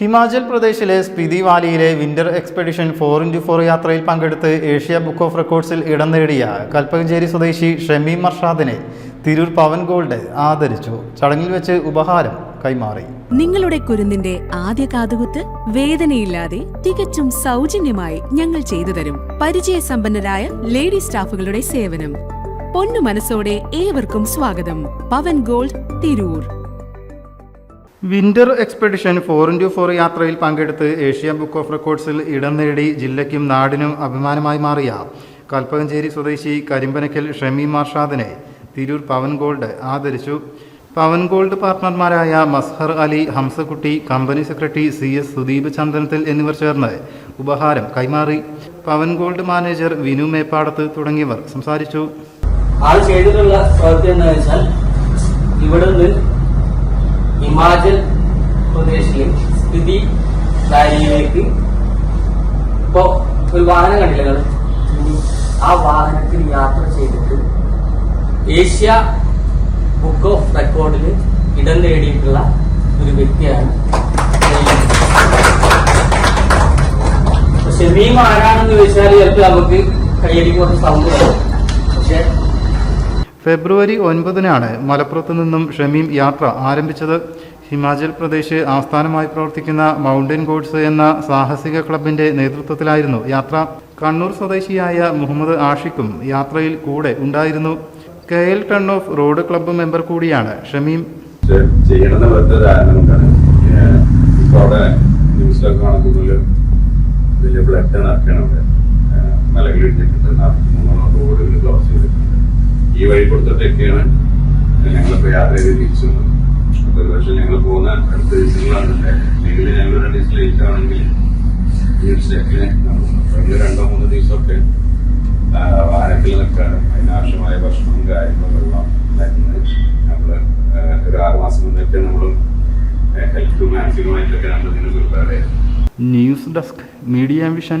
ഹിമാചൽ പ്രദേശിലെ Spiti വാലിയിലെ winter expedition four into four യാത്രയിൽ പങ്കെടുത്ത് ഏഷ്യ ബുക്ക് ഓഫ് റെക്കോർഡ്സിൽ ഇടം നേടിയ കൽപ്പകഞ്ചേരി സ്വദേശി ഷമി മർഷാദിനെ തിരൂർ പവൻ ഗോൾഡ് ആദരിച്ചു. ചടങ്ങിൽ വെച്ച് ഉപഹാരം കൈമാറി. നിങ്ങളുടെ കുരുന്നിന്റെ ആദ്യ കാതുകുത്ത് വേദനയില്ലാതെ തികച്ചും സൗജന്യമായി ഞങ്ങൾ ചെയ്തു തരും. പരിചയസമ്പന്നരായ ലേഡി സ്റ്റാഫുകളുടെ സേവനം. പൊന്നു മനസ്സോടെ ഏവർക്കും സ്വാഗതം. Pavan gold Tirur. Winter expedition four into four യാത്രയിൽ പങ്കെടുത്ത് ഏഷ്യ ബുക്ക് ഓഫ് റെക്കോർഡ്സിൽ ഇടം നേടി ജില്ലയ്ക്കും നാടിനും അഭിമാനമായി മാറിയ കൽപ്പകഞ്ചേരി സ്വദേശി കരിമ്പനക്കൽ ഷമി മാർഷാദിനെ തിരൂർ പവൻ ഗോൾഡ് ആദരിച്ചു. Pavan gold പാർട്ട്ണർമാരായ Mazhar Ali Hamzakutty company secretary C S Sudeep ചന്ദനത്തിൽ എന്നിവർ ചേർന്ന് ഉപഹാരം കൈമാറി. പവൻ ഗോൾഡ് മാനേജർ വിനു മേപ്പാടത്ത് തുടങ്ങിയവർ സംസാരിച്ചു. ആ ചെയ്തിട്ടുള്ള പ്രവൃത്തി എന്താ വെച്ചാൽ ഇവിടുന്ന് ഹിമാചൽ പ്രദേശിലെ സ്ഥിതി ദാരിയിലേക്ക്. ഇപ്പോ ഒരു വാഹനം കണ്ടില്ല? ആ വാഹനത്തിൽ യാത്ര ചെയ്തിട്ട് ഏഷ്യ ബുക്ക് ഓഫ് റെക്കോർഡിൽ ഇടം നേടിയിട്ടുള്ള ഒരു വ്യക്തിയാണ് ഷമീം ആരാണെന്ന് ചോദിച്ചാൽ ചിലപ്പോൾ നമുക്ക് കയ്യടിക്ക് കുറച്ച് വരും. പക്ഷെ ഫെബ്രുവരി ഒൻപതിനാണ് മലപ്പുറത്ത് നിന്നും ഷമീം യാത്ര ആരംഭിച്ചത്. ഹിമാചൽ പ്രദേശ് ആസ്ഥാനമായി പ്രവർത്തിക്കുന്ന മൗണ്ടൻ ഗോഡ്സ് എന്ന സാഹസിക ക്ലബിന്റെ നേതൃത്വത്തിലായിരുന്നു യാത്ര. കണ്ണൂർ സ്വദേശിയായ മുഹമ്മദ് ആഷിഖും യാത്രയിൽ കൂടെ ഉണ്ടായിരുന്നു. K L ton off road club member കൂടിയാണ് ഷമീം. ചെയ്തിട്ടുണ്ട്. ഈ വഴി കൊടുത്തിട്ടൊക്കെയാണ് ഞങ്ങളിപ്പോ യാത്ര ചെയ്ത് തിരിച്ചു വന്നത്. അപ്പൊ ഒരു പക്ഷെ ഞങ്ങൾ പോകുന്ന അടുത്ത ദിവസങ്ങളാണ് അല്ലെങ്കിൽ ഞങ്ങൾ രണ്ട് ദിവസം ലേറ്റ് ആണെങ്കിൽ തീർച്ചയായിട്ടും രണ്ടോ മൂന്നോ ദിവസമൊക്കെ വാഹനത്തിൽ നിൽക്കാനും അതിനാവശ്യമായ ഭക്ഷണവും കാര്യങ്ങളും വെള്ളം മരുന്ന് നമ്മൾ ആഹ് ഒരു ആറ് മാസം മുന്നൊക്കെ നമ്മൾ ഹെൽത്തും മാനസികമായിട്ടൊക്കെ നമ്മൾ ഇതിന് പ്രിപ്പയർ ചെയ്യുന്നത് news desk media vision.